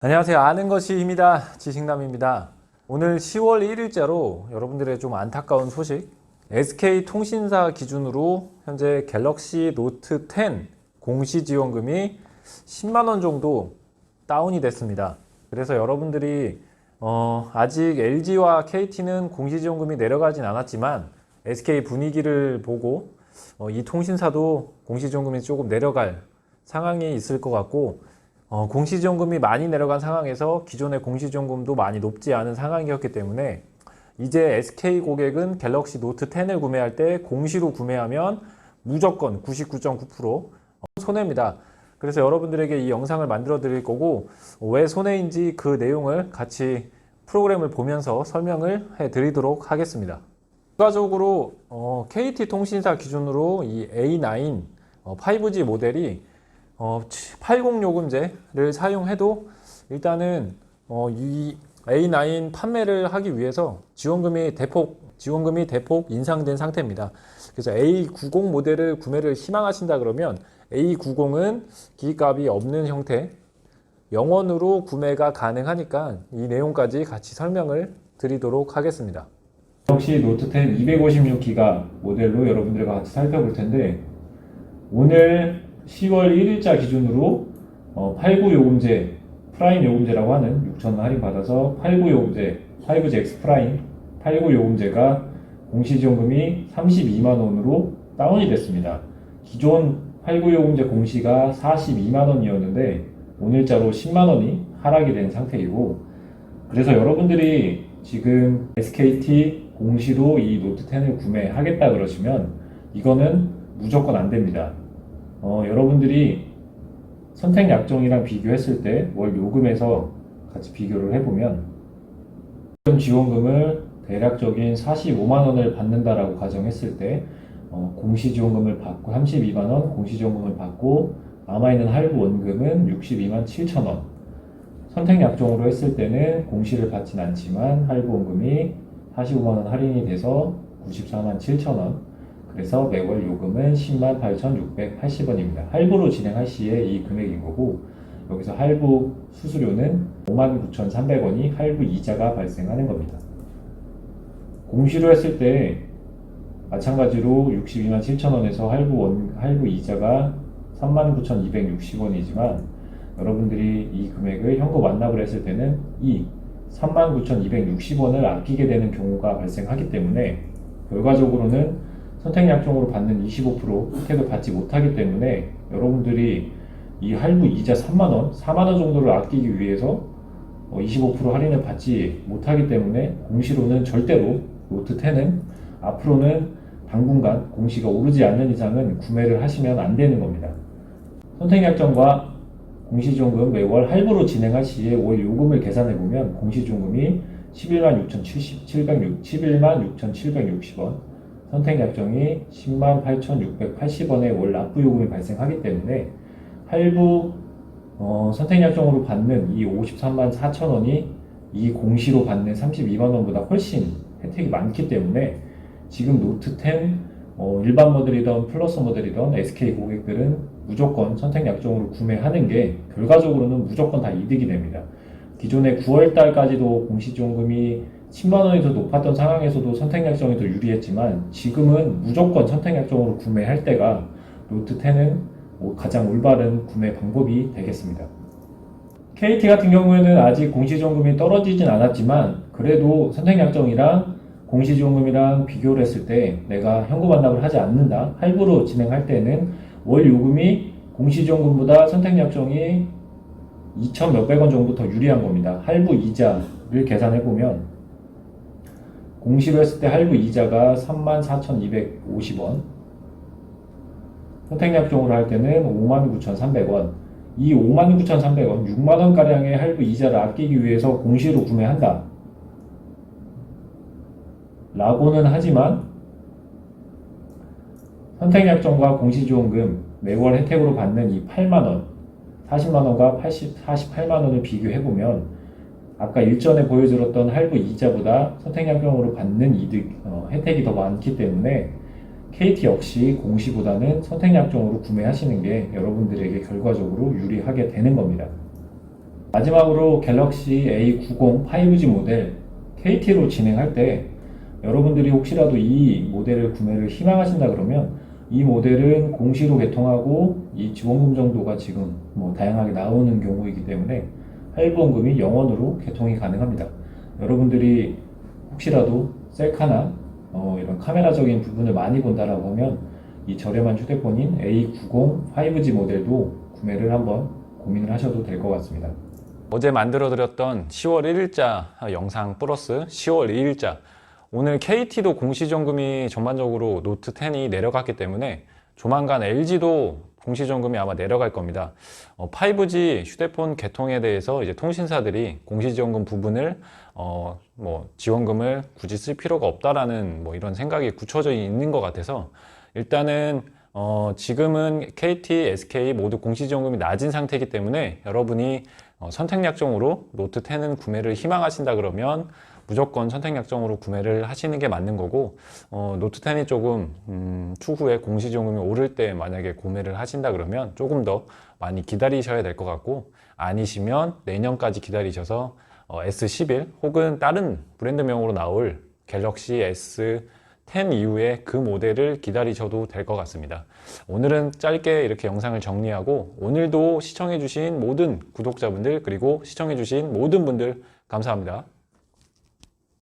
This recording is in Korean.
안녕하세요. 아는 것이 힘이다. 지식남입니다. 오늘 10월 1일자로 여러분들의 좀 안타까운 소식. SK 통신사 기준으로 현재 갤럭시 노트 10 공시 지원금이 10만 원 정도 다운이 됐습니다. 그래서 여러분들이 어, 아직 LG와 KT는 공시 지원금이 내려가진 않았지만 SK 분위기를 보고 어, 이 통신사도 공시 지원금이 조금 내려갈 상황이 있을 것 같고 어, 공시지원금이 많이 내려간 상황에서 기존의 공시지원금도 많이 높지 않은 상황이었기 때문에 이제 SK 고객은 갤럭시 노트 10을 구매할 때 공시로 구매하면 무조건 99.9% 어, 손해입니다. 그래서 여러분들에게 이 영상을 만들어 드릴 거고 왜 손해인지 그 내용을 같이 프로그램을 보면서 설명을 해 드리도록 하겠습니다. 추가적으로 어, KT 통신사 기준으로 이 A9 어, 5G 모델이 어, 80 요금제를 사용해도 일단은 어, 이 A9 판매를 하기 위해서 지원금이 대폭 지원금이 대폭 인상된 상태입니다. 그래서 A90 모델을 구매를 희망하신다 그러면 A90은 기기값이 없는 형태 영원으로 구매가 가능하니까 이 내용까지 같이 설명을 드리도록 하겠습니다. 역시 노트 10 256기가 모델로 여러분들과 같이 살펴볼 텐데 오늘 10월 1일자 기준으로 어, 89 요금제 프라임 요금제라고 하는 6,000원 할인 받아서 89 요금제 5G X 프라임 89 요금제가 공시지원금이 32만 원으로 다운이 됐습니다. 기존 89 요금제 공시가 42만 원이었는데 오늘자로 10만 원이 하락이 된 상태이고 그래서 여러분들이 지금 SKT 공시로 이 노트 10을 구매하겠다 그러시면 이거는 무조건 안 됩니다. 어, 여러분들이 선택 약정이랑 비교했을 때 월 요금에서 같이 비교를 해보면 지원금을 대략적인 45만 원을 받는다라고 가정했을 때 어, 공시지원금을 받고 32만 원 공시지원금을 받고 남아있는 할부 원금은 62만 7천 원. 선택 약정으로 했을 때는 공시를 받진 않지만 할부 원금이 45만 원 할인이 돼서 94만 7천 원 그래서 매월 요금은 10만 8,680원입니다. 할부로 진행할 시에 이 금액인 거고 여기서 할부 수수료는 5만 9,300원이 할부 이자가 발생하는 겁니다. 공시로 했을 때 마찬가지로 62만 7천원에서 할부 원, 할부 이자가 39,260원이지만 여러분들이 이 금액을 현금 완납을 했을 때는 이 39,260원을 아끼게 되는 경우가 발생하기 때문에 결과적으로는 선택 약정으로 받는 25% 혜택을 받지 못하기 때문에 여러분들이 이 할부 이자 3만원, 4만원 정도를 아끼기 위해서 25% 할인을 받지 못하기 때문에 공시로는 절대로 노트 10은 앞으로는 당분간 공시가 오르지 않는 이상은 구매를 하시면 안 되는 겁니다. 선택약정과 공시지원금 매월 할부로 진행할 시에 월 요금을 계산해 보면 공시지원금이 11만 6,760, 11만 6,760원, 선택약정이 10만 8,680원의 월 납부 요금이 발생하기 때문에 할부 어, 선택약정으로 받는 이 53만 4천 원이 이 공시로 받는 32만 원보다 훨씬 혜택이 많기 때문에 지금 노트 10 어, 일반 모델이든 플러스 모델이든 SK 고객들은 무조건 선택 약정으로 구매하는 게 결과적으로는 무조건 다 이득이 됩니다. 기존에 9월 달까지도 공시지원금이 10만 원이 더 높았던 상황에서도 선택 약정이 더 유리했지만 지금은 무조건 선택 약정으로 구매할 때가 노트 10은 뭐 가장 올바른 구매 방법이 되겠습니다. KT 같은 경우에는 아직 공시지원금이 떨어지진 않았지만 그래도 선택 약정이랑 공시지원금이랑 비교를 했을 때 내가 현금 반납을 하지 않는다 할부로 진행할 때는 월 요금이 공시지원금보다 선택 약정이 2천 몇백 원 정도 더 유리한 겁니다. 할부 이자를 계산해 보면 공시로 했을 때 할부 이자가 34,250원. 선택 약정으로 할 때는 59,300원. 이 59,300원 6만원 가량의 할부 이자를 아끼기 위해서 공시로 구매한다. 라고는 하지만 선택약정과 공시지원금 매월 혜택으로 받는 이 8만원, 40만원과 80, 48만원을 비교해보면 아까 일전에 보여드렸던 할부 이자보다 선택약정으로 받는 이득, 어, 혜택이 더 많기 때문에 KT 역시 공시보다는 선택약정으로 구매하시는 게 여러분들에게 결과적으로 유리하게 되는 겁니다. 마지막으로 갤럭시 A90 5G 모델 KT로 진행할 때 여러분들이 혹시라도 이 모델을 구매를 희망하신다 그러면 이 모델은 공시로 개통하고 이 지원금 정도가 지금 뭐 다양하게 나오는 경우이기 때문에 할부원금이 0원으로 개통이 가능합니다. 여러분들이 혹시라도 셀카나 어, 이런 카메라적인 부분을 많이 본다라고 하면 이 저렴한 휴대폰인 A90 5G 모델도 구매를 한번 고민을 하셔도 될 것 같습니다. 어제 만들어 드렸던 10월 1일자 영상 플러스 10월 2일자 오늘 KT도 공시지원금이 전반적으로 노트 10이 내려갔기 때문에 조만간 LG도 공시지원금이 아마 내려갈 겁니다. 어, 5G 휴대폰 개통에 대해서 이제 통신사들이 공시지원금 부분을 어, 뭐 지원금을 굳이 쓸 필요가 없다라는 뭐 이런 생각이 굳혀져 있는 것 같아서 일단은 어, 지금은 KT, SK 모두 공시지원금이 낮은 상태이기 때문에 여러분이 어, 선택약정으로 노트 10은 구매를 희망하신다 그러면 무조건 선택약정으로 구매를 하시는 게 맞는 거고 어, 노트 10이 조금 음, 추후에 공시지원금이 오를 때 만약에 구매를 하신다 그러면 조금 더 많이 기다리셔야 될 것 같고 아니시면 내년까지 기다리셔서 어, S11 혹은 다른 브랜드명으로 나올 갤럭시 S10 이후에 그 모델을 기다리셔도 될 것 같습니다. 오늘은 짧게 이렇게 영상을 정리하고 오늘도 시청해주신 모든 구독자분들 그리고 시청해주신 모든 분들 감사합니다.